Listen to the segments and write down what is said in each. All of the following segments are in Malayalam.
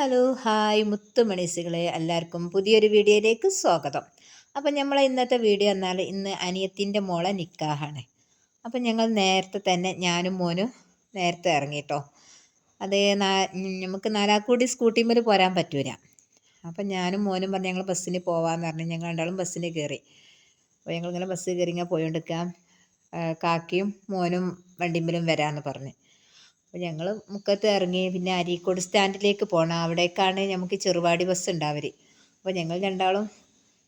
Hello hi മുത്തുമണീസുകളെ. എല്ലാവർക്കും പുതിയൊരു വീഡിയോയിലേക്ക് സ്വാഗതം. അപ്പം നമ്മൾ ഇന്നത്തെ വീഡിയോ എന്നാൽ ഇന്ന് അനിയത്തിന്റെ മോളെ നിക്കാഹാണ്. അപ്പം ഞങ്ങൾ നേരത്തെ തന്നെ ഞാനും മോനും നേരത്തെ ഇറങ്ങിട്ടോ. അത് നമുക്ക് നാലാക്കൂടി സ്കൂട്ടിമേൽ പോരാൻ പറ്റൂല. അപ്പം ഞാനും മോനും പറഞ്ഞ് ഞങ്ങൾ ബസ്സിന് പോവാമെന്ന് പറഞ്ഞ് ഞങ്ങൾ രണ്ടാളും ബസ്സിന് കയറി. അപ്പോൾ ഞങ്ങളിങ്ങനെ ബസ് കയറി ഇങ്ങനെ പോയോണ്ടിരിക്കാം. കാക്കയും മോനും വണ്ടിമ്പലും വരാമെന്ന് പറഞ്ഞ്. അപ്പോൾ ഞങ്ങൾ മുക്കത്ത് ഇറങ്ങി പിന്നെ അരീക്കോട് സ്റ്റാൻഡിലേക്ക് പോകണം അവിടേക്കാണ് നമുക്ക് ചെറുവാടി ബസ് ഉണ്ടാവര് അപ്പോൾ ഞങ്ങൾ രണ്ടാളും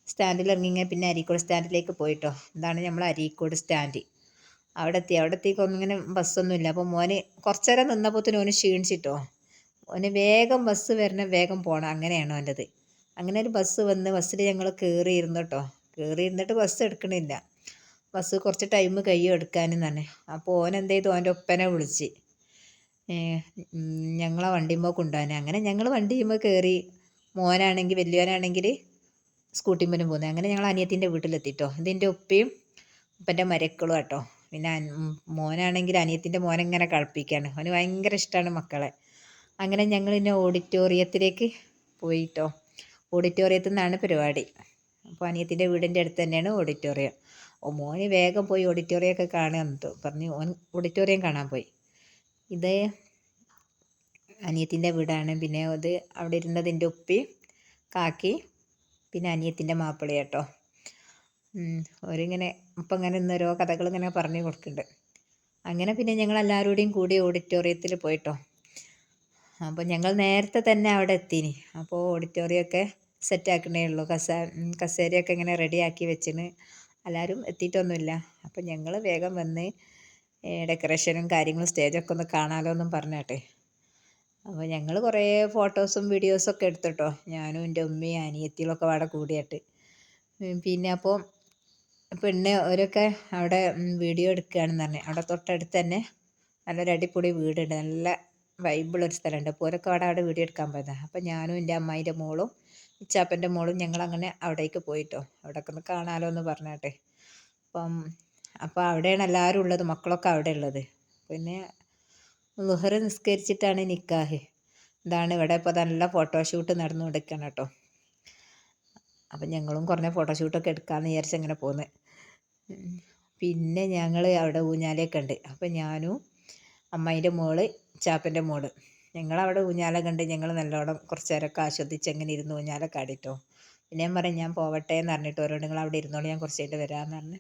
സ്റ്റാൻഡിൽ ഇറങ്ങി പിന്നെ അരീക്കോട് സ്റ്റാൻഡിലേക്ക് പോയിട്ടോ. ഇതാണ് നമ്മൾ അരീക്കോട് സ്റ്റാൻഡ്. അവിടെ എത്തി അവിടെ എത്തിക്കൊന്നും ഇങ്ങനെ ബസ്സൊന്നുമില്ല അപ്പോൾ മോന് കുറച്ചേരം നിന്നപ്പോൾ ഓന് ക്ഷീണിച്ചിട്ടോ. ഓന് വേഗം ബസ് വരണം വേഗം പോകണം അങ്ങനെയാണ് ഓന്റെത് അങ്ങനെ ഒരു ബസ് വന്ന് ബസ്സിൽ ഞങ്ങൾ കയറി കേട്ടോ കയറി ഇരുന്നിട്ട് ബസ് എടുക്കണില്ല. ബസ് കുറച്ച് ടൈം കഴിയും എടുക്കാനും തന്നെ അപ്പോൾ ഓൻ ചെയ്തു? ഓന്റെ ഒപ്പനെ വിളിച്ച്. ഞങ്ങളെ വണ്ടിയുമ്പോൾ കൊണ്ടുപോകാൻ അങ്ങനെ ഞങ്ങൾ വണ്ടിയുമ്പോൾ കയറി മോനാണെങ്കിൽ വലിയവനാണെങ്കിൽ സ്കൂട്ടിമ്മലും പോകുന്നത് അങ്ങനെ ഞങ്ങൾ അനിയത്തിന്റെ വീട്ടിലെത്തിട്ടോ. ഇതിന്റെ ഉപ്പയും ഉപ്പന്റെ മരക്കളും കേട്ടോ പിന്നെ മോനാണെങ്കിൽ അനിയത്തിന്റെ മോനെങ്ങനെ കളിപ്പിക്കുകയാണ് അവന് ഭയങ്കര ഇഷ്ടമാണ് മക്കളെ. അങ്ങനെ ഞങ്ങൾ ഇന്നെ ഓഡിറ്റോറിയത്തിലേക്ക് പോയിട്ടോ. ഓഡിറ്റോറിയത്തിൽ നിന്നാണ് പരിപാടി. അപ്പോൾ അനിയത്തിന്റെ വീടിന്റെ അടുത്ത് തന്നെയാണ് ഓഡിറ്റോറിയം. ഓ മോന് വേഗം പോയി ഓഡിറ്റോറിയമൊക്കെ കാണുക പറഞ്ഞു. ഓൻ ഓഡിറ്റോറിയം കാണാൻ പോയി. ഇത് അനിയത്തിന്റെ വീടാണ്. പിന്നെ അത് അവിടെ ഇരുന്നത് എന്റെ ഉപ്പി കാക്കി പിന്നെ അനിയത്തിന്റെ മാപ്പിള കേട്ടോ. ഓരിങ്ങനെ ഇപ്പം ഇങ്ങനെ ഇന്ന് ഓരോ കഥകൾ ഇങ്ങനെ പറഞ്ഞു കൊടുക്കുന്നുണ്ട്. അങ്ങനെ പിന്നെ ഞങ്ങൾ എല്ലാവരോടെയും കൂടി ഓഡിറ്റോറിയത്തിൽ പോയിട്ടോ. അപ്പോൾ ഞങ്ങൾ നേരത്തെ തന്നെ അവിടെ എത്തിനി. അപ്പോൾ ഓഡിറ്റോറിയമൊക്കെ സെറ്റാക്കണേ ഉള്ളൂ. കസ കസേരയൊക്കെ ഇങ്ങനെ റെഡിയാക്കി വെച്ചിന്. എല്ലാവരും എത്തിയിട്ടൊന്നുമില്ല. അപ്പോൾ ഞങ്ങൾ വേഗം വന്ന് ഡെക്കറേഷനും കാര്യങ്ങളും സ്റ്റേജൊക്കെ ഒന്ന് കാണാമല്ലോ എന്നും പറഞ്ഞാട്ടെ. അപ്പോൾ ഞങ്ങൾ കുറേ ഫോട്ടോസും വീഡിയോസും വീഡിയോസൊക്കെ എടുത്തിട്ടോ. ഞാനും എന്റെ ഉമ്മയും അനിയത്തികളൊക്കെ അവിടെ കൂടിയിട്ട് പിന്നെ അപ്പോൾ പെണ്ണ് അവരൊക്കെ അവിടെ വീഡിയോ എടുക്കുകയാണെന്ന് പറഞ്ഞു. അവിടെ തൊട്ടടുത്ത് തന്നെ നല്ലൊരു അടിപൊളി വീടുണ്ട്. നല്ല വൈബിളൊരു സ്ഥലമുണ്ട്. അപ്പോൾ ഒരൊക്കെ അവിടെ അവിടെ വീഡിയോ എടുക്കാൻ പോയതാണ് അപ്പോൾ ഞാനും എന്റെ അമ്മായിന്റെ മോളും ഇച്ചാപ്പന്റെ മോളും ഞങ്ങൾ അങ്ങനെ അവിടേക്ക് പോയിട്ടോ. അവിടെയൊക്കെ ഒന്ന് കാണാമല്ലോ എന്ന് പറഞ്ഞാട്ടെ. അപ്പം അപ്പോൾ അവിടെയാണ് എല്ലാവരും ഉള്ളത് മക്കളൊക്കെ അവിടെ ഉള്ളത്. പിന്നെ ലുഹർ നിസ്കരിച്ചിട്ടാണ് നിക്കാഹ്. ഇതാണ് ഇവിടെ ഇപ്പോൾ നല്ല ഫോട്ടോഷൂട്ട് നടന്നു കൊടുക്കണം കേട്ടോ. അപ്പം ഞങ്ങളും കുറഞ്ഞ ഫോട്ടോഷൂട്ടൊക്കെ എടുക്കാമെന്ന് വിചാരിച്ച് അങ്ങനെ പോന്ന്. പിന്നെ ഞങ്ങൾ അവിടെ ഊഞ്ഞാലയൊക്കെ ഉണ്ട്. അപ്പം ഞാനും അമ്മേന്റെ മോൾ ചാപ്പന്റെ മോൾ. ഞങ്ങളവിടെ ഊഞ്ഞാല കണ്ട് ഞങ്ങൾ നല്ലോണം കുറച്ച് നേരമൊക്കെ ആസ്വദിച്ച് അങ്ങനെ ഇരുന്ന് ഊഞ്ഞാലൊക്കെ ആടിട്ടോ. പിന്നെ ഞാൻ പറയും ഞാൻ പോവട്ടെ എന്ന് പറഞ്ഞിട്ട് ഓരോ നിങ്ങൾ അവിടെ ഇരുന്നോളൂ ഞാൻ കുറച്ച് കഴിഞ്ഞിട്ട് വരാമെന്ന് പറഞ്ഞ്.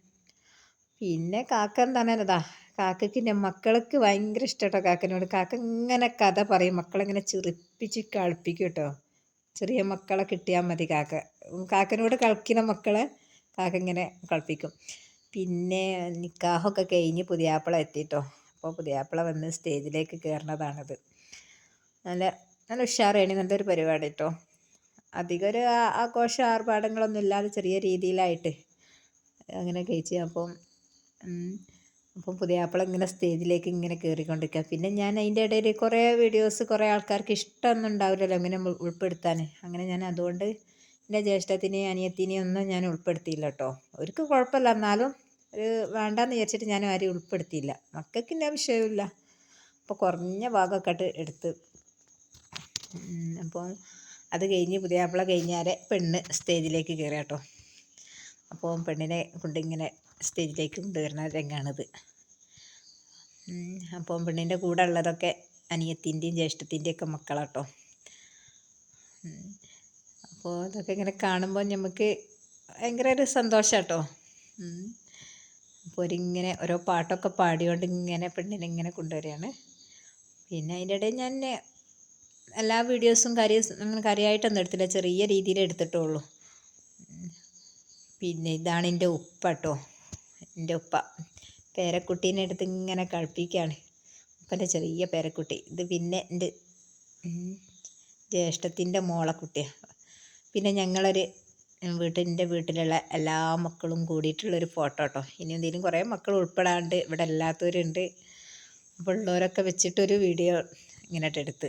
പിന്നെ കാക്ക അതാ കാക്കയ്ക്ക് എന്റെ മക്കൾക്ക് ഭയങ്കര ഇഷ്ടം കാക്കനോട്. കാക്ക ഇങ്ങനെ കഥ പറയും മക്കളിങ്ങനെ ചിറിപ്പിച്ച് കളിപ്പിക്കും കേട്ടോ. ചെറിയ മക്കളെ കിട്ടിയാൽ മതി കാക്ക. കാക്കനോട് കളിക്കുന്ന മക്കളെ കാക്ക ഇങ്ങനെ കളിപ്പിക്കും. പിന്നെ നിക്കാഹൊക്കെ കഴിഞ്ഞ് പുതിയാപ്പിള എത്തിയിട്ടോ അപ്പോൾ പുതിയാപ്പിള വന്ന് സ്റ്റേജിലേക്ക് കയറുന്നതാണത് നല്ല നല്ല ഉഷാറാണ് നല്ലൊരു പരിപാടി കേട്ടോ. അധികം ഒരു ആഘോഷ ആർഭാടങ്ങളൊന്നും ഇല്ലാതെ ചെറിയ രീതിയിലായിട്ട് അങ്ങനെ കഴിച്ച്. അപ്പം അപ്പം പുതിയാപ്പിള ഇങ്ങനെ സ്റ്റേജിലേക്ക് ഇങ്ങനെ കയറിക്കൊണ്ടിരിക്കുക പിന്നെ ഞാൻ അതിന്റെ ഇടയിൽ കുറേ വീഡിയോസ് കുറേ ആൾക്കാർക്ക് ഇഷ്ടമൊന്നും ഉണ്ടാവില്ലല്ലോ ഇങ്ങനെ ഉൾപ്പെടുത്താൻ അങ്ങനെ ഞാൻ അതുകൊണ്ട് എന്റെ ജ്യേഷ്ഠത്തിനെയും അനിയത്തിനെയും ഒന്നും ഞാൻ ഉൾപ്പെടുത്തിയില്ല കേട്ടോ. അവർക്ക് കുഴപ്പമില്ല. എന്നാലും ഒരു വേണ്ടാന്ന് വിചാരിച്ചിട്ട് ഞാൻ ആരും ഉൾപ്പെടുത്തിയില്ല. മക്കൾക്ക് എന്റെ വിഷയമില്ല അപ്പോൾ കുറഞ്ഞ ഭാഗമൊക്കെ എടുത്ത്. അപ്പോൾ അത് കഴിഞ്ഞ് പുതിയാപ്പിള കഴിഞ്ഞാലേ പെണ്ണ് സ്റ്റേജിലേക്ക് കയറി കേട്ടോ. അപ്പോൾ പെണ്ണിനെ കൊണ്ടിങ്ങനെ സ്റ്റേജിലേക്ക് കൊണ്ടുവരുന്ന രംഗമാണിത് അപ്പോൾ പെണ്ണിന്റെ കൂടെ ഉള്ളതൊക്കെ അനിയത്തിന്റെയും ജ്യേഷ്ഠത്തിന്റെയും ഒക്കെ മക്കളാട്ടോ. അപ്പോൾ അതൊക്കെ ഇങ്ങനെ കാണുമ്പോൾ നമുക്ക് ഭയങ്കര ഒരു സന്തോഷം കേട്ടോ അപ്പോൾ ഒരിങ്ങനെ ഓരോ പാട്ടൊക്കെ പാടിയോണ്ട് ഇങ്ങനെ പെണ്ണിനെ ഇങ്ങനെ കൊണ്ടുവരികയാണ്. പിന്നെ അതിന്റെ ഇടയിൽ ഞാൻ എല്ലാ വീഡിയോസും കാര്യം കാര്യമായിട്ടൊന്നും എടുത്തില്ല. ചെറിയ രീതിയിൽ എടുത്തിട്ടുള്ളൂ. പിന്നെ ഇതാണ് എന്റെ ഉപ്പ കേട്ടോ എന്റെ ഉപ്പ പേരക്കുട്ടീനെ എടുത്ത് ഇങ്ങനെ കളിപ്പിക്കുകയാണ് ഉപ്പന്റെ ചെറിയ പേരക്കുട്ടി. ഇത് പിന്നെ എന്റെ ജ്യേഷ്ഠത്തിന്റെ മോളെ കുട്ടിയാണ് പിന്നെ ഞങ്ങളൊരു വീട്ടിന്റെ വീട്ടിലുള്ള എല്ലാ മക്കളും കൂടിയിട്ടുള്ളൊരു ഫോട്ടോ കേട്ടോ ഇനി എന്തെങ്കിലും കുറേ മക്കൾ ഉൾപ്പെടാണ്ട് ഇവിടെ അല്ലാത്തവരുണ്ട്. അപ്പോൾ ഉള്ളവരൊക്കെ വെച്ചിട്ടൊരു വീഡിയോ ഇങ്ങനെ എടുത്ത്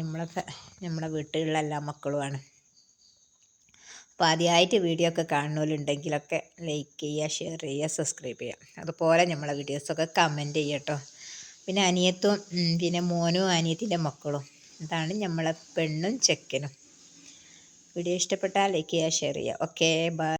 നമ്മളൊക്കെ നമ്മുടെ വീട്ടിലുള്ള എല്ലാ മക്കളുമാണ്. അപ്പോൾ ആദ്യമായിട്ട് വീഡിയോ ഒക്കെ കാണുന്നവരുണ്ടെങ്കിലൊക്കെ ലൈക്ക് ചെയ്യുക ഷെയർ ചെയ്യുക സബ്സ്ക്രൈബ് ചെയ്യുക. അതുപോലെ നമ്മളെ വീഡിയോസൊക്കെ കമന്റ് ചെയ്യുക കേട്ടോ പിന്നെ അനിയത്തും പിന്നെ മോനും അനിയത്തിന്റെ മക്കളും. ഇതാണ് നമ്മളെ പെണ്ണും ചെക്കനും. വീഡിയോ ഇഷ്ടപ്പെട്ടാൽ ലൈക്ക് ചെയ്യുക ഷെയർ ചെയ്യുക. Okay bye